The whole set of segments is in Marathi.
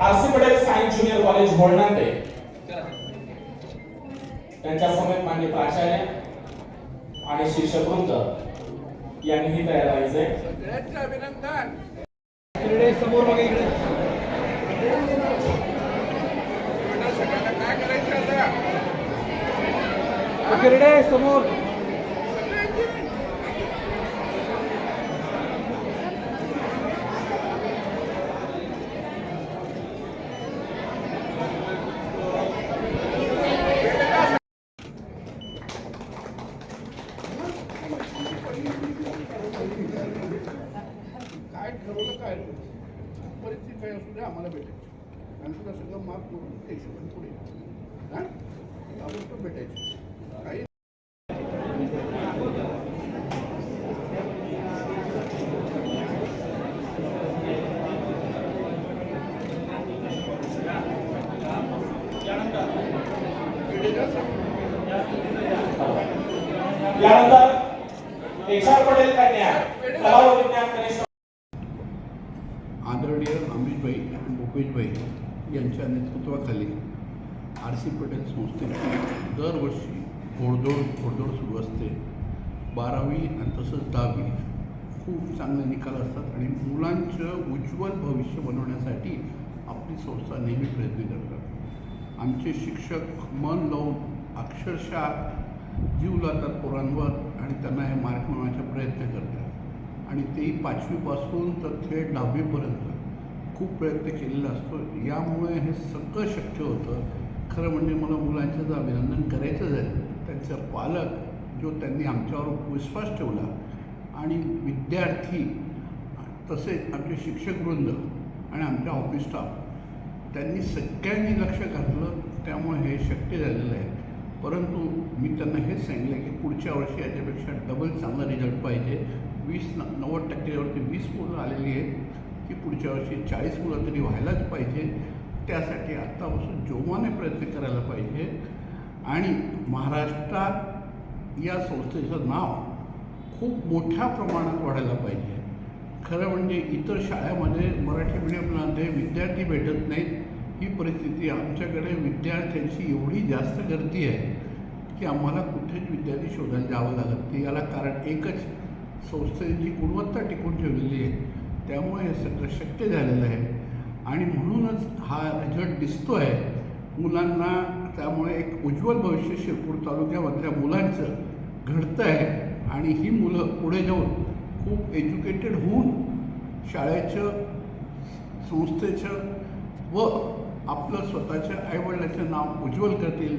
RC Patel science junior college होळनांटे त्यांच्या समेत मान्य प्राचार्य आणि शिक्षक वृंद यांनीही तयार व्हायचे अभिनंदन. समोर बघा इकडे. काय करायचं समोर. ठरवलं काय परिस्थिती काय असू द्या आम्हाला भेटायची. आणि तुला सगळं माफ करून त्या हिशोबाने पुढे आपण ताबडतोब भेटायची. काही यानंतर एच आर पटेल कन्या कला व विज्ञान कनिष्ठ अमितभाई आणि भूपेशभाई यांच्या नेतृत्वाखाली आर सी पटेल संस्थेची दरवर्षी घोडदौड घोडदौड सुरू असते. बारावी आणि तसंच दहावी खूप चांगले निकाल असतात आणि मुलांचं उज्ज्वल भविष्य बनवण्यासाठी आपली संस्था नेहमी प्रयत्न करतात. आमचे शिक्षक मन लावून अक्षरशः जीव लावतात पोरांवर आणि त्यांना हे मार्क मिळवण्याचा प्रयत्न करतात. आणि तेही पाचवीपासून तर थेट दहावीपर्यंत. खूप प्रयत्न केलेला असतो. यामुळे हे सगळं शक्य होतं. खरं म्हणजे मला मुलांचं जर अभिनंदन करायचं आहे त्यांचं पालक जो त्यांनी आमच्यावर विश्वास ठेवला आणि विद्यार्थी तसेच आमचे शिक्षकवृंद आणि आमच्या ऑफिस स्टाफ त्यांनी सगळ्यांनी लक्ष घातलं त्यामुळे हे शक्य झालेलं आहे. परंतु मी त्यांना हेच सांगितलं की पुढच्या वर्षी याच्यापेक्षा डबल चांगला रिझल्ट पाहिजे. वीस न नव्वद टक्क्यावरती वीस मुलं आलेली आहेत. की पुढच्या वर्षी चाळीस मुलं तरी व्हायलाच पाहिजे. त्यासाठी आत्तापासून जोमाने प्रयत्न करायला पाहिजे. आणि महाराष्ट्रात या संस्थेचं नाव खूप मोठ्या प्रमाणात वाढायला पाहिजे. खरं म्हणजे इतर शाळेमध्ये मराठी मिडियममध्ये विद्यार्थी भेटत नाहीत. ही परिस्थिती आमच्याकडे विद्यार्थ्यांची एवढी जास्त गर्दी आहे की आम्हाला कुठेच विद्यार्थी शोधायला जावं लागत नाही. याला कारण एकच संस्थेची गुणवत्ता टिकून ठेवलेली आहे. त्यामुळे हे सगळं शक्य झालेलं आहे. आणि म्हणूनच हा रिझल्ट दिसतो आहे मुलांना त्यामुळे एक उज्ज्वल भविष्य शिरपूर तालुक्यामधल्या मुलांचं घडतं आहे आणि ही मुलं पुढे जाऊन खूप एज्युकेटेड होऊन शाळेचं संस्थेचं व आपलं स्वतःच्या आईवडिलाचं नाव उज्ज्वल करतील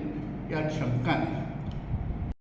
यात शंका नाही.